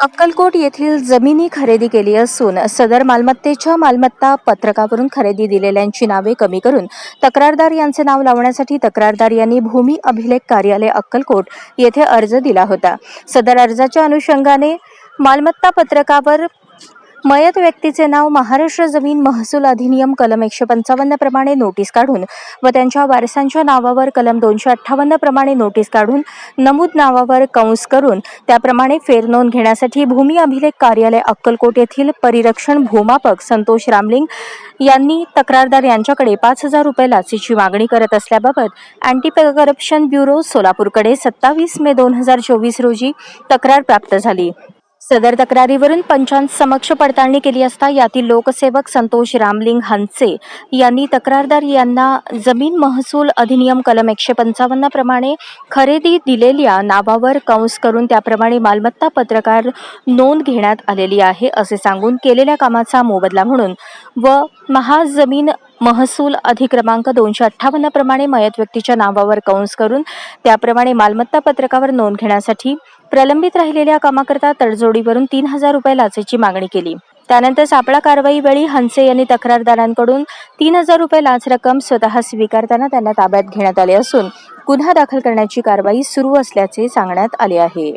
अक्कलकोट येथील जमिनी खरेदी केली असून सदर मालमत्तेच्या मालमत्ता पत्रकावरून खरेदी दिलेल्यांची नावे कमी करून तक्रारदार यांचे नाव लावण्यासाठी तक्रारदार यांनी भूमी अभिलेख कार्यालय अक्कलकोट येथे अर्ज दिला होता. सदर अर्जाच्या अनुषंगाने मालमत्ता पत्रकावर मयत व्यक्तीचे नाव महाराष्ट्र जमीन महसूल अधिनियम कलम एकशे पंचावन्न प्रमाणे नोटीस काढून व त्यांच्या वारसांच्या नावावर कलम दोनशे अठ्ठावन्न प्रमाणे नोटीस काढून नमूद नावावर कंस करून त्याप्रमाणे फेरनोंद घेण्यासाठी भूमी अभिलेख कार्यालय अक्कलकोट येथील परिरक्षण भूमापक संतोष रामलिंग यांनी तक्रारदार यांच्याकडे पाच हजार रुपये लाचेची मागणी करत असल्याबाबत अँटी करप्शन ब्युरो सोलापूरकडे सत्तावीस मे दोन हजार चोवीस रोजी तक्रार प्राप्त झाली. सदर तक्रारीवरून पंचांत पडताळणी केली असता यातील लोकसेवक संतोष रामलिंग हंसे यांनी तक्रारदार यांना जमीन महसूल अधिनियम कलम एकशे पंचावन्न प्रमाणे खरेदी दिलेल्या नावावर कंस करून त्याप्रमाणे मालमत्ता पत्रकार नोंद घेण्यात आलेली आहे असे सांगून केलेल्या कामाचा मोबदला म्हणून व महाजमीन महसूल अधिक्रमांक दोनशे अठ्ठावन्न प्रमाणे मयत व्यक्तीच्या नावावर कंस करून त्याप्रमाणे मालमत्ता पत्रकावर नोंद घेण्यासाठी प्रलंबित राहिलेल्या कामाकरता तडजोडीवरून तीन हजार रुपये लाचेची मागणी केली. त्यानंतर सापळा कारवाई वेळी हंसे यांनी तक्रारदारांकडून तीन हजार रुपये लाच रक्कम स्वतः स्वीकारताना त्यांना ताब्यात घेण्यात आले असून गुन्हा दाखल करण्याची कारवाई सुरू असल्याचे सांगण्यात आले आहे.